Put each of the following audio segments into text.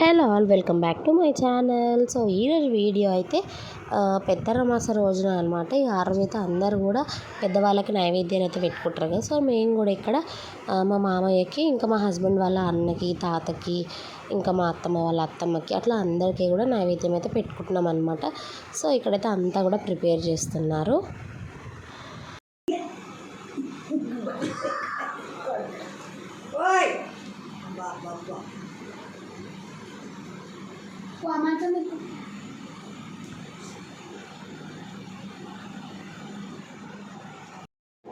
Hello all welcome back to my channel. So ఈరోజు video అయితే పెద్దరమాస రోజున అనమాట ఈ ఆ రోజు అయితే అందరూ కూడా పెద్దవాళ్ళకి నైవేద్యాన్ని అయితే పెట్టుకుంటారు కదా. సో మేము కూడా ఇక్కడ మా మామయ్యకి ఇంకా మా హస్బెండ్ వాళ్ళ అన్నకి తాతకి ఇంకా మా అత్తమ్మ వాళ్ళ అత్తమ్మకి అట్లా అందరికీ కూడా నైవేద్యం అయితే పెట్టుకుంటున్నాం అనమాట సో ఇక్కడైతే అంతా కూడా ప్రిపేర్ చేస్తున్నారు.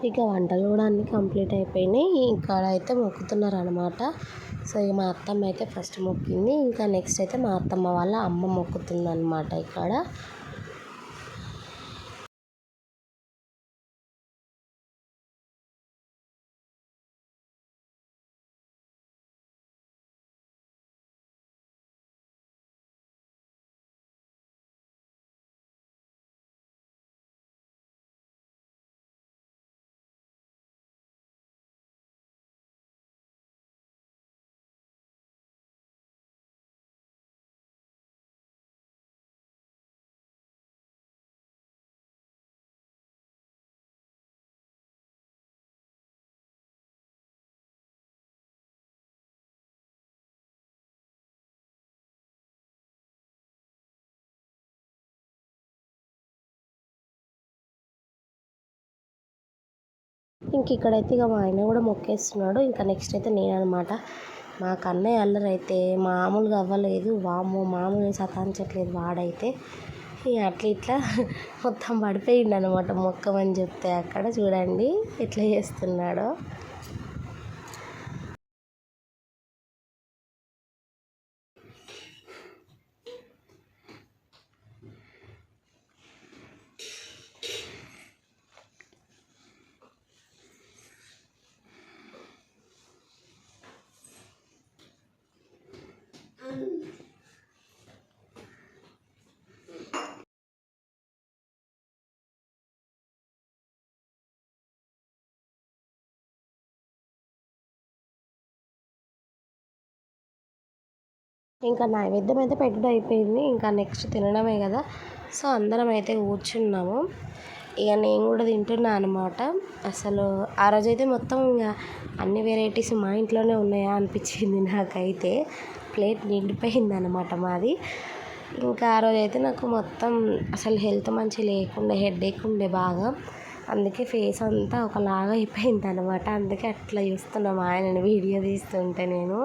ఇక వంటలు కూడా అన్నీ కంప్లీట్ అయిపోయినాయి. ఇక్కడ అయితే మొక్కుతున్నారు అనమాట సో ఇక మా అత్తమ్మ అయితే ఫస్ట్ మొక్కింది. ఇంకా నెక్స్ట్ అయితే మా అత్తమ్మ వాళ్ళ అమ్మ మొక్కుతుంది అనమాట ఇక్కడ. ఇంక ఇక్కడైతే ఇక మా ఆయన కూడా మొక్కేస్తున్నాడు. ఇంకా నెక్స్ట్ అయితే నేను అనమాట మా కన్నయ్య అల్లరి అయితే మామూలుగా అవ్వలేదు. వాము మామూలుగా సతాంచట్లేదు వాడైతే. అట్లా ఇట్లా మొత్తం పడిపోయిండు అనమాట మొక్కమని చెప్తే అక్కడ. చూడండి ఎట్లా చేస్తున్నాడో. ఇంకా నైవేద్యం అయితే పెట్టడం అయిపోయింది. ఇంకా నెక్స్ట్ తినడమే కదా. సో అందరం అయితే కూర్చున్నాము. ఇక నేను కూడా తింటున్నా అనమాట అసలు ఆ రోజైతే మొత్తం ఇంకా అన్ని వెరైటీస్ మా ఇంట్లోనే ఉన్నాయా అనిపించింది నాకైతే. ప్లేట్ నిండిపోయింది అనమాట మాది. ఇంకా ఆ రోజు అయితే నాకు మొత్తం అసలు హెల్త్ మంచి లేకుండే హెడేక్ ఉండే బాగా. అందుకే ఫేస్ అంతా ఒకలాగా అయిపోయింది అనమాట అందుకే అట్లా చూస్తున్నాం ఆయనని వీడియో తీస్తుంటే నేను.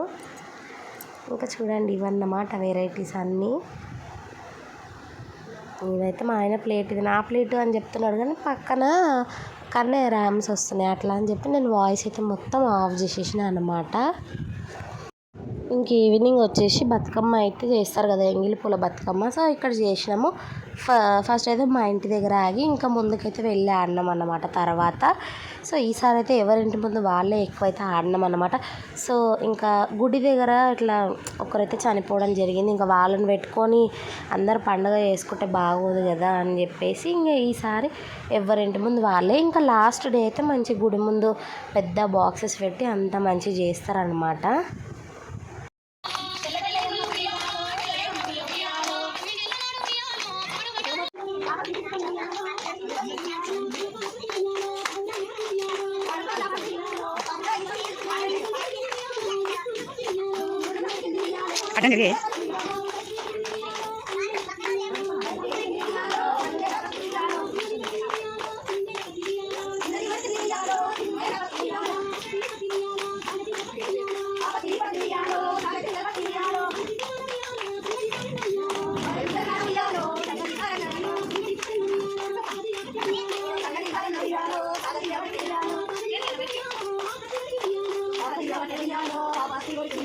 ఇంకా చూడండి ఇవన్నమాట వెరైటీస్ అన్నీ. ఇదైతే మా ఆయన ప్లేట్ ఇది. నా ప్లేట్ అని చెప్తున్నాడు కానీ పక్కన కన్నే ర్యామ్స్ వస్తున్నాయి అట్లా అని చెప్పి నేను వాయిస్ అయితే మొత్తం ఆఫ్ చేసేసిన అనమాట ఇంక ఈవినింగ్ వచ్చేసి బతుకమ్మ అయితే చేస్తారు కదా ఎంగిలి పూల బతుకమ్మ. సో ఇక్కడ చేసినాము. ఫస్ట్ అయితే మా ఇంటి దగ్గర ఆగి ఇంకా ముందుకైతే వెళ్ళి ఆడినాం అన్నమాట తర్వాత. సో ఈసారి అయితే ఎవరింటి ముందు వాళ్ళే ఎక్కువైతే ఆడినాం అన్నమాట. సో ఇంకా గుడి దగ్గర ఇట్లా ఒకరైతే చనిపోవడం జరిగింది. ఇంకా వాళ్ళని పెట్టుకొని అందరు పండుగ చేసుకుంటే బాగోదు కదా అని చెప్పేసి ఇంకా ఈసారి ఎవరింటి ముందు వాళ్ళే. ఇంకా లాస్ట్ డే అయితే మంచి గుడి ముందు పెద్ద బాక్సెస్ పెట్టి అంత మంచి చేస్తారనమాట అట్లా తిరిగి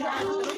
Gracias.